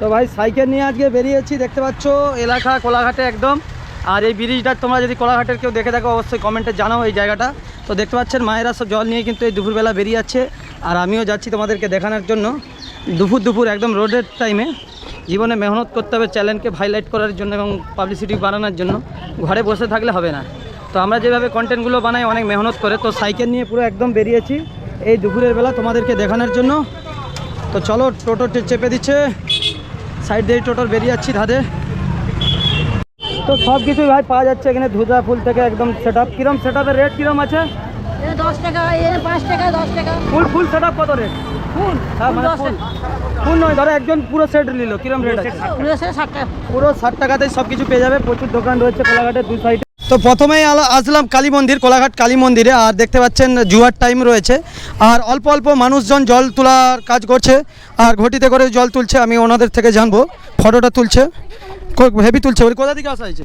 তো ভাই, সাইকেল নিয়ে আজকে বেরিয়েছি, দেখতে পাচ্ছ, এলাকা কোলাঘাটে একদম। আর এই ব্রিজটা তোমরা যদি কোলাঘাটের কেউ দেখে থাকো, অবশ্যই কমেন্টে জানাও এই জায়গাটা। তো দেখতে পাচ্ছেন মায়েরা সব জল নিয়ে কিন্তু এই দুপুরবেলা বেরিয়ে যাচ্ছে আর আমিও যাচ্ছি তোমাদেরকে দেখানোর জন্য। দুপুর দুপুর একদম রোডের টাইমে জীবনে মেহনত করতে হবে চ্যানেলকে হাইলাইট করার জন্য এবং পাবলিসিটি বানানোর জন্য। ঘরে বসে থাকলে হবে না। তো আমরা যেভাবে কন্টেন্টগুলো বানাই, অনেক মেহনত করে। তো সাইকেল নিয়ে পুরো একদম বেরিয়েছি। এই দুপুরের বেলা তোমাদেরকে দেখানোর জন্য। তো চলো, টোটো টে- চেপে দিচ্ছে। সাইড দিয়ে টোটাল বেরিয়ে যাচ্ছি ধাঁধে। তো সব কিছুই ভাই পাওয়া যাচ্ছে এখানে ধুদা ফুল থেকে একদম সেট আপ কিরম সেট আপের রেট কিরম আছে? দশ টাকা পাঁচ টাকা দশ টাকা। ফুল ফুল সেট আপ কত রেট ফুল হ্যাঁ মানে ফুল। ফুল নয় ধরো একজন পুরো সেট নিল কিরম রেট আছে? পুরো ষাট টাকা। পুরো ষাট টাকাতেই সব কিছু পেয়ে যাবে প্রচুর দোকান রয়েছে কোলাঘাটের দু সাইডে তো প্রথমেই আসলাম কালী মন্দির, কোলাঘাট কালী মন্দিরে, আর দেখতে পাচ্ছেন জুয়ার টাইম রয়েছে। আর অল্প অল্প মানুষজন জল তোলার কাজ করছে, আর ঘটিতে করে জল তুলছে, আমি ওনাদের থেকে জানব। ফটোটা তুলছে হেভি তুলছে। ওর, কোথা থেকে আসা হয়েছে?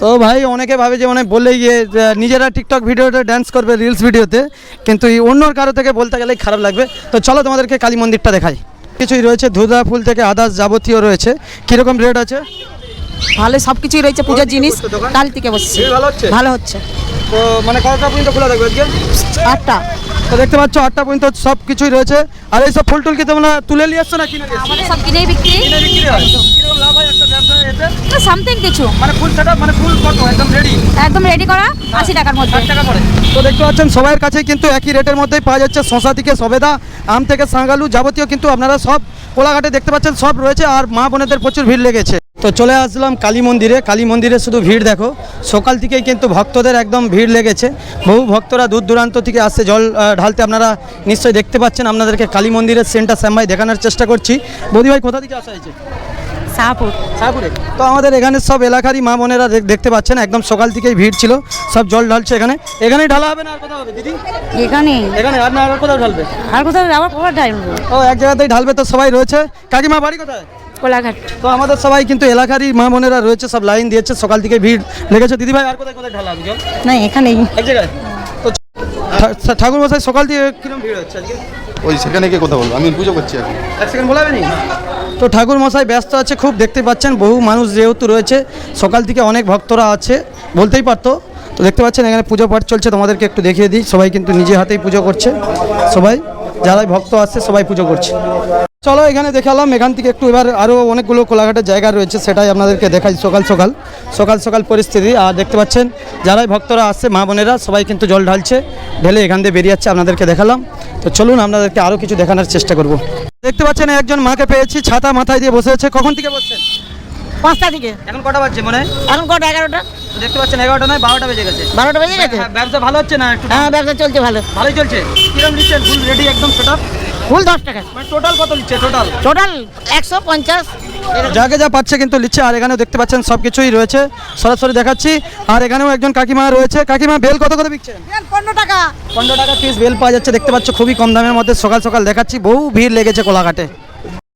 তো ভাই, অনেকে ভাবে যে মানে বললেই গিয়ে নিজেরা টিকটক ভিডিওতে ড্যান্স করবে রিলস ভিডিওতে, কিন্তু এই কারও থেকে বলতে গেলেই খারাপ লাগবে। তো চলো তোমাদেরকে কালী মন্দিরটা দেখাই। কিছুই রয়েছে ধুদা ফুল থেকে আদার্স যাবতীয় রয়েছে। কীরকম রেট আছে? ভালো সব কিছুই রয়েছে পূজার জিনিস? কাল থেকে বসছি। ভালো হচ্ছে? ভালো হচ্ছে। তো মানে কতটা পর্যন্ত খোলা থাকবে আজকে? আটটা। তো দেখতে পাচ্ছ আটটা পর্যন্ত সব কিছুই রয়েছে। আর এই সব ফুল টুল কি তোমরা তুলে নিয়ে আসছো না কিনে আমাদের সব কিনেই বিক্রি। কিনে বিক্রি হয়? কীরকম লাভ হয় একটা ব্যবসা এতে? সামথিং কিছু। মানে ফুল সেটআপ মানে ফুল কত? একদম রেডি একদম রেডি করা আশি টাকার মধ্যে। ষাট টাকা করে। তো দেখতে পাচ্ছেন সবার কাছে কিন্তু একই রেটের মধ্যেই পাওয়া যাচ্ছে শশা থেকে সবেদা আম থেকে সাঙ্গালু যাবতীয় কিন্তু আপনারা সব কোলাঘাটে দেখতে পাচ্ছেন সব রয়েছে। আর মা বোনেদের প্রচুর ভিড় লেগেছে। তো চলে আসলাম কালী মন্দিরে। কালী মন্দিরে শুধু ভিড় দেখো। সকাল থেকেই কিন্তু ভক্তদের একদম ভিড় লেগেছে। বহু ভক্তরা দূর দূরান্ত থেকে আসছে। জল ঢালতে আপনারা নিশ্চয়ই দেখতে পাচ্ছেন। আপনাদেরকে কালী মন্দিরের সেন্টার শ্যামভাই দেখানোর চেষ্টা করছি। বৌদি ভাই কোথা থেকে আসা হয়েছে? শাহপুর। সাপুরে তো আমাদের এখানে সব এলাকারই মা বোনেরা দেখ- দেখতে পাচ্ছেন। একদম সকাল থেকেই ভিড় ছিল। সব জল ঢালছে এখানে। এখানেই ঢালা হবে না আর কোথাও হবে দিদি? এখানে এখানে আর না আর কোথাও ঢালবে? আর কোথাও আবার কবার টাইম ও এক জায়গাতেই ঢালবে তো সবাই রয়েছে। কাকিমা বাড়ি কোথায়? কোলাঘাট। তো আমাদের সবাই কিন্তু এলাকারই মা বোনেরা রয়েছে সব লাইন দিয়েছে সকাল থেকে ভিড় লেগেছে। দিদি ভাই আর কোথায় কোথায় ঢালা জল না এখানেই। এক জায়গায়? তো ঠাকুর মশাই সকাল থেকে কিরম ভিড় হচ্ছে আজকে? ওই সেখানে গিয়ে কথা বলব আমি পুজো করছি এখন। এক সেকেন্ড বলাবে নি। তো ঠাকুর মশাই ব্যস্ত আছে খুব দেখতে পাচ্ছেন বহু মানুষ যেহেতু রয়েছে সকাল থেকে অনেক ভক্তরা আছে বলতেই পারতো। তো দেখতে পাচ্ছেন এখানে পুজো পাঠ চলছে তোমাদেরকে একটু দেখিয়ে দিই সবাই কিন্তু নিজে হাতেই পুজো করছে। সবাই যারাই ভক্ত আসছে সবাই পুজো করছে। চলো এখানে দেখালাম এখান থেকে একটু এবার আরও অনেকগুলো কোলাঘাটের জায়গা রয়েছে সেটাই আপনাদেরকে দেখাই সকাল সকাল। সকাল সকাল পরিস্থিতি আর দেখতে পাচ্ছেন যারাই ভক্তরা আসছে মা বোনেরা সবাই কিন্তু জল ঢালছে ঢেলে এখান দিয়ে বেরিয়ে যাচ্ছে আপনাদেরকে দেখালাম। তো চলুন আপনাদেরকে আরও কিছু দেখানোর চেষ্টা করব। দেখতে পাচ্ছেন একজন মাকে পেয়েছি ছাতা মাথায় দিয়ে বসে আছে কখন থেকে বসছেন? পাঁচটা থেকে। এখন কটা বাজছে মনে? হয় এখন কটা এগারোটা? দেখতে পাচ্ছেন এগারোটা নয় বারোটা বেজে গেছে। বারোটা বেজে গেছে? হ্যাঁ, ব্যবসা ভালো হচ্ছে না একটু? হ্যাঁ ব্যবসা চলছে ভালো। ভালোই চলছে। কিরম নিচ্ছেন ফুল রেডি একদম সেটা ফুল দশ টাকা। মানে টোটাল কত নিচ্ছে? টোটাল টোটাল একশো পঞ্চাশ। যাকে যা পাচ্ছে কিন্তু নিচ্ছে আর এখানেও দেখতে পাচ্ছেন সব কিছুই রয়েছে। সরাসরি দেখাচ্ছি আর এখানেও একজন কাকিমা রয়েছে। কাকিমা বেল কত করে বিকছেন? পনেরো টাকা। পনেরো টাকা পিস বেল পাওয়া যাচ্ছে দেখতে পাচ্ছ খুবই কম দামের মধ্যে। সকাল সকাল দেখাচ্ছি বহু ভিড় লেগেছে কোলাঘাটে।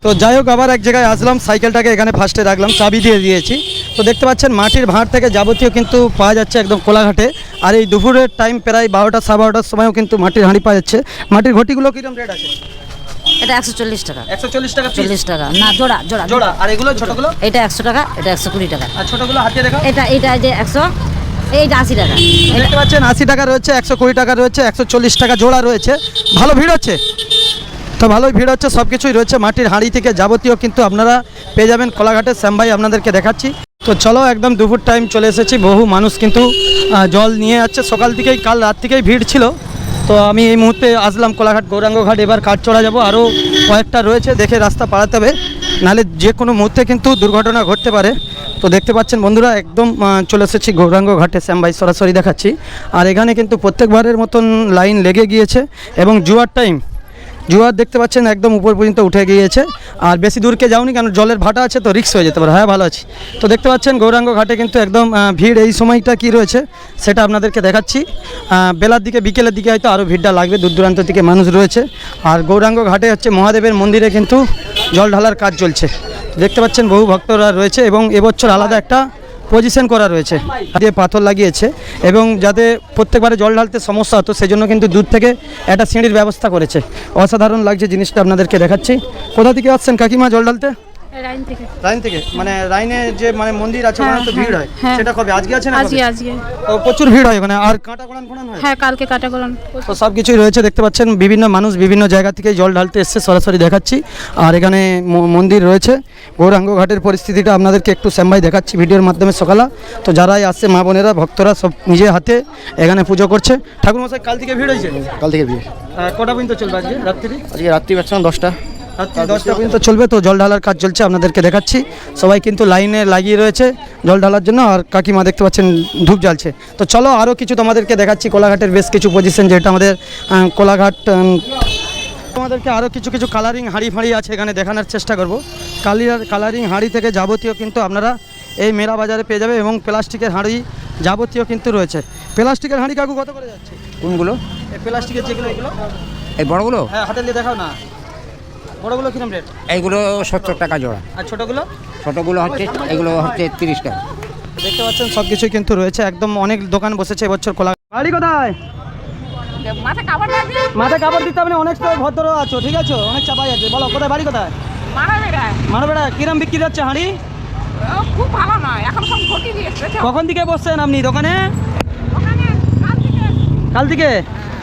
তো যাই হোক আবার এক জায়গায় আসলাম সাইকেলটাকে এখানে ফার্স্টে রাখলাম চাবি দিয়ে দিয়েছি। তো দেখতে পাচ্ছেন মাটির ভাঁড় থেকে যাবতীয় কিন্তু পাওয়া যাচ্ছে একদম কোলাঘাটে। আর এই দুপুরের টাইম প্রায় বারোটা সাড়ে বারোটার সময়ও কিন্তু মাটির হাঁড়ি পাওয়া যাচ্ছে। মাটির ঘটিগুলো কীরকম রেট আছে? এটা একশো চল্লিশ টাকা। একশো চল্লিশ টাকা চল্লিশ টাকা। না জোড়া জোড়া। জোড়া। আর এগুলো ছোটগুলো? এটা একশো টাকা এটা একশো কুড়ি টাকা। আর ছোটগুলো হাতিয়ে দেখা এটা এটা যে একশো এইটা আশি টাকা। দেখতে পাচ্ছেন আশি টাকা রয়েছে একশো কুড়ি টাকা রয়েছে একশো চল্লিশ টাকা জোড়া রয়েছে। ভালো ভিড় হচ্ছে। তো ভালোই ভিড় হচ্ছে সব কিছুই রয়েছে মাটির হাঁড়ি থেকে যাবতীয় কিন্তু আপনারা পেয়ে যাবেন কোলাঘাটের শ্যামভাই আপনাদেরকে দেখাচ্ছি। তো চলো একদম দুপুর টাইম চলে এসেছি বহু মানুষ কিন্তু জল নিয়ে যাচ্ছে সকাল থেকেই কাল রাত থেকেই ভিড় ছিল। তো আমি এই মুহূর্তে আসলাম কোলাঘাট, গৌরাঙ্গঘাট, এবার কাঠ চড়া যাব। আরও কয়েকটা রয়েছে, দেখে রাস্তা পাড়াতে হবে। নাহলে যে কোনো মুহূর্তে কিন্তু দুর্ঘটনা ঘটতে পারে। তো দেখতে পাচ্ছেন বন্ধুরা, একদম চলে এসেছি গৌরাঙ্গ ঘাটে শ্যামবাই সরাসরি দেখাচ্ছি। আর এখানে কিন্তু প্রত্যেকবারের মতন লাইন লেগে গিয়েছে এবং জুয়ার টাইম জুয়ার দেখতে পাচ্ছেন একদম উপর পর্যন্ত উঠে গিয়েছে। আর বেশি দূরকে যাওনি কারণ জলের ভাটা আছে তো রিক্স হয়ে যেতে পারে। হ্যাঁ ভালো আছি। তো দেখতে পাচ্ছেন গৌরাঙ্গ ঘাটে কিন্তু একদম ভিড় এই সময়টা কি রয়েছে সেটা আপনাদেরকে দেখাচ্ছি। বেলার দিকে, বিকেলের দিকে হয়তো আরও ভিড়টা লাগবে, দূর দূরান্ত থেকে মানুষ রয়েছে। আর গৌরাঙ্গ ঘাটে হচ্ছে মহাদেবের মন্দিরে কিন্তু জল ঢালার কাজ চলছে। দেখতে পাচ্ছেন বহু ভক্তরা রয়েছে এবং এবছর আলাদা একটা পজিশন করা রয়েছে। দিয়ে পাথর লাগিয়েছে এবং যাতে প্রত্যেকবারে জল ঢালতে সমস্যা হতো, সেজন্য কিন্তু দূর থেকে একটা সিঁড়ির ব্যবস্থা করেছে। অসাধারণ লাগছে জিনিসটা আপনাদেরকে দেখাচ্ছি। কোথা থেকে আসছেন কাকিমা জল ঢালতে? লাইন থেকে। রাইন থেকে? মানে রাইনে যে মানে মন্দির আছে হ্যাঁ, ওখানে তো ভিড় হয় হ্যাঁ। সেটা কবে? আজকে আছে না আজকে আজকে। তো প্রচুর ভিড় হয় ওখানে। আর কাঁটা কোড়ান কোড়ান হয়? হ্যাঁ কালকে কাটাগরণ তো সব কিছুই রয়েছে দেখতে পাচ্ছেন। বিভিন্ন মানুষ বিভিন্ন জায়গা থেকে জল ঢালতে এসছে সরাসরি দেখাচ্ছি। আর এখানে মন্দির রয়েছে। গৌরাঙ্গ ঘাটের পরিস্থিতিটা আপনাদেরকে একটু শ্যামবাই দেখাচ্ছি ভিডিওর মাধ্যমে সকালা। তো যারাই আসছে মা বোনেরা ভক্তরা সব নিজের হাতে এখানে পুজো করছে। ঠাকুর মশাই কাল থেকে ভিড় হয়েছে? কাল থেকে আহ, কটা পর্যন্ত চলবে আজকে? রাত্রি? আজকে রাত্রি পাচ্ছিলাম দশটা। রাত্রি দশটা পর্যন্ত চলবে তো জল ঢালার কাজ চলছে আপনাদেরকে দেখাচ্ছি। সবাই কিন্তু লাইনে লাগিয়ে রয়েছে জল ঢালার জন্য আর কাকিমা দেখতে পাচ্ছেন ধূপ জ্বালছে। তো চলো আরও কিছু তোমাদেরকে দেখাচ্ছি কোলাঘাটের বেশ কিছু পজিশন যেটা আমাদের কোলাঘাট তোমাদেরকে আরও কিছু কিছু কালারিং হাঁড়ি ফাঁড়ি আছে এখানে দেখানোর চেষ্টা করব। কালিয়ার কালারিং হাঁড়ি থেকে যাবতীয় কিন্তু আপনারা এই মেলা বাজারে পেয়ে যাবে এবং প্লাস্টিকের হাঁড়ি যাবতীয় কিন্তু রয়েছে। প্লাস্টিকের হাঁড়ি কাকু কত করে যাচ্ছে? কোনগুলো? এই প্লাস্টিকের যেগুলো এগুলো? এই বড়গুলো? হ্যাঁ হাতে নিয়ে দেখাও না। বড়গুলো কিরম রেট এইগুলো সত্তর টাকা জোড়া। আর ছোটোগুলো? ছোটোগুলো হচ্ছে এগুলো হচ্ছে তিরিশ টাকা। দেখতে পাচ্ছেন সব কিছুই কিন্তু রয়েছে। একদম অনেক দোকান বসেছে এবছর কোলা বাড়ি কোথায়? মাথায় কাপড় দিতে হবে না অনেক ভদ্র আছো ঠিক আছে? অনেক চাপাই আছে। বলো কোথায় বাড়ি কোথায়? মানবেড়া। কিরম বিক্রি হচ্ছে হাঁড়ি? খুব ভালো নয় এখন সব ঘটি দিয়েছে কখন থেকে বসছেন আপনি দোকানে? কাল থেকে।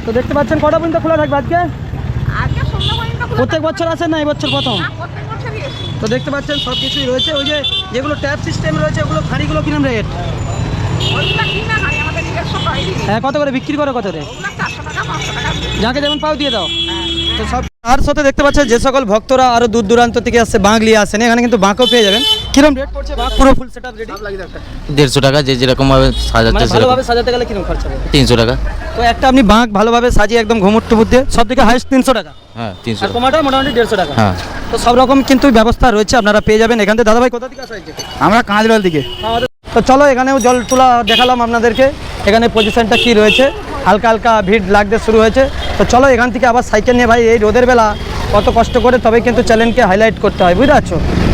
তো দেখতে পাচ্ছেন কটা পর্যন্ত খোলা থাকবে আজকে? খোলা প্রত্যেক বছর আসেন না এবছর প্রথম? তো দেখতে পাচ্ছেন সব কিছুই রয়েছে ওই যে যেগুলো ট্যাপ সিস্টেম রয়েছে ওগুলো খাড়িগুলো কিরম রেট হয় হ্যাঁ কত করে বিক্রি করে কত রে? যাকে যেমন পাও দিয়ে দাও। তো সব তার সাথে দেখতে পাচ্ছেন যে সকল ভক্তরা আরও দূর দূরান্ত থেকে আসছে বাঁকলিয়ে আসেন এখানে কিন্তু বাঁকও পেয়ে যাবেন। কিরম রেট পড়ছে? বাঁক পুরো ফুল সেটআপ রেডি দেড়শো টাকা যে যেরকম ভাবে সাজাচ্ছে মানে সেরকম। ভালোভাবে সাজাতে গেলে কিরম খরচা হবে? তিনশো টাকা। তো একটা আপনি বাঁক ভালোভাবে সাজিয়ে একদম ঘুমুর টুমুর দিয়ে সব থেকে হাইস্ট তিনশো টাকা। হ্যাঁ তিনশো আর টাকা। মোটামুটি দেড়শো টাকা। হ্যাঁ। তো সব রকম কিন্তু ব্যবস্থা রয়েছে আপনারা পেয়ে যাবেন। এখান থেকে দাদাভাই কোথা থেকে আসা হয়েছে? আমরা কাঁচরাল দিকে। তো চলো এখানেও জল তোলা দেখালাম আপনাদেরকে। এখানে পজিশনটা কি রয়েছে? হালকা হালকা ভিড় লাগতে শুরু হয়েছে। তো চলো এখান থেকে আবার সাইকেল নিয়ে ভাই এই রোদের বেলা কত কষ্ট করে তবে কিন্তু চ্যানেলকে হাইলাইট করতে হয় বুঝতে পারছ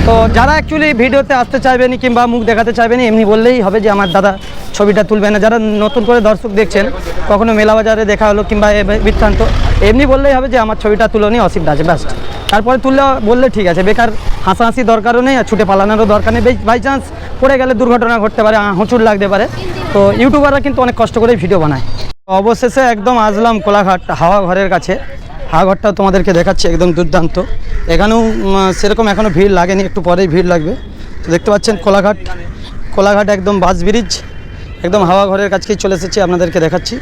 তো যারা অ্যাকচুয়ালি ভিডিওতে আসতে চাইবেনি কিংবা মুখ দেখাতে চাইবেনি, এমনি বললেই হবে যে আমার দাদা ছবিটা তুলবে না। যারা নতুন করে দর্শক দেখছেন, কখনো মেলা বাজারে দেখা হলো কিংবা বৃত্তান্ত, এমনি বললেই হবে যে আমার ছবিটা তুলনি অসুবিধা আছে ব্যাস। তারপরে তুললে বললে ঠিক আছে, বেকার হাসাহাসি দরকারও নেই আর ছুটে পালানোরও দরকার নেই। বাই চান্স পড়ে গেলে দুর্ঘটনা ঘটতে পারে হোঁচট লাগতে পারে। তো ইউটিউবাররা কিন্তু অনেক কষ্ট করে ভিডিও বানায়। অবশেষে একদম আসলাম কোলাঘাট হাওয়া ঘরের কাছে। হাওয়া ঘরটাও তোমাদেরকে দেখাচ্ছি একদম দুর্দান্ত। এখানেও সেরকম এখনও ভিড় লাগেনি একটু পরেই ভিড় লাগবে। তো দেখতে পাচ্ছেন কোলাঘাট কোলাঘাট একদম বাস ব্রিজ একদম হাওয়া ঘরের কাছেই চলে এসেছি আপনাদেরকে দেখাচ্ছি।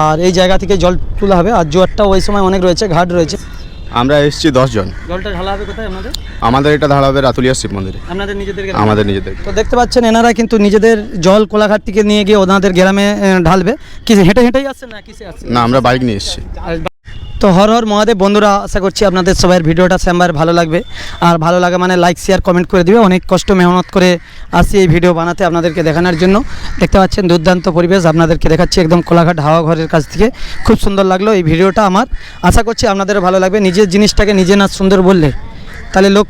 আর এই জায়গা থেকে জল তোলা হবে আর জোয়ারটাও ওই সময় অনেক রয়েছে ঘাট রয়েছে। আমরা এসেছি দশজন। জলটা ঢালা হবে কোথায় আপনাদের? আমাদের এটা ধারা হবে রাতুলিয়া শিব মন্দিরে। আপনাদের নিজেদেরকে আমাদের নিজেদের। তো দেখতে পাচ্ছেন এনারা কিন্তু নিজেদের জল কোলাঘাট থেকে নিয়ে গিয়ে ওনাদের গ্রামে ঢালবে। কি হেঁটে হেঁটেই আসছে না কিসে আসছে না আমরা বাইক নিয়ে এসেছি। তো হর হর মহাদেব বন্ধুরা, আশা করছি আপনাদের সবাইয়ের ভিডিওটা শ্যামবার ভালো লাগবে। আর ভালো লাগে মানে লাইক শেয়ার কমেন্ট করে দিবে। অনেক কষ্ট, মেহনত করে আসি এই ভিডিও বানাতে আপনাদেরকে দেখানোর জন্য। দেখতে পাচ্ছেন দুর্দান্ত পরিবেশ আপনাদেরকে দেখাচ্ছি একদম কোলাঘাট হাওয়া ঘরের কাছ থেকে। খুব সুন্দর লাগল এই ভিডিওটা আমার। আশা করছি আপনাদের ভালো লাগবে। নিজের জিনিসটাকে নিজে না সুন্দর বললে তাহলে লোক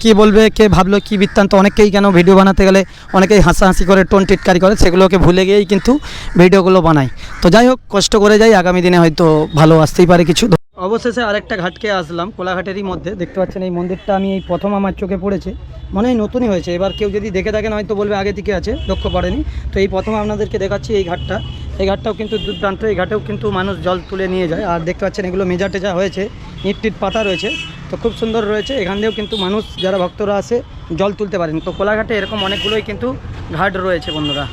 কি বলবে, কে ভাবলো, কি বৃত্তান্ত? অনেকেই কেন ভিডিও বানাতে গেলে অনেকেই হাসাহাসি করে, টোন টিটকারি করে সেগুলোকে ভুলে গিয়েই কিন্তু ভিডিওগুলো বানায়। তো যাই হোক, কষ্ট করে যাই, আগামী দিনে হয়তো ভালো আসতেই পারে কিছু। অবশেষে আরেকটা ঘাটকে আসলাম, কোলাঘাটেরই মধ্যে। দেখতে পাচ্ছেন এই মন্দিরটা, আমি এই প্রথম আমার চোখে পড়েছে। মনে হয় নতুনই হয়েছে। এবার কেউ যদি দেখে থাকেন, হয়তো বলবে আগে থেকে আছে, লক্ষ্য পড়েনি তো এই প্রথম আপনাদেরকে দেখাচ্ছি এই ঘাটটা। এই ঘাটটাও কিন্তু দুর্দান্ত, এই ঘাটেও কিন্তু মানুষ জল তুলে নিয়ে যায়। আর দেখতে পাচ্ছেন এগুলো মেজা টেজা হয়েছে। ইট টিট পাতা রয়েছে। তো খুব সুন্দর রয়েছে। এখান দিয়েও কিন্তু মানুষ, যারা ভক্তরা আসে জল তুলতে পারেন। তো কোলাঘাটে এরকম অনেকগুলোই কিন্তু ঘাট রয়েছে বন্ধুরা।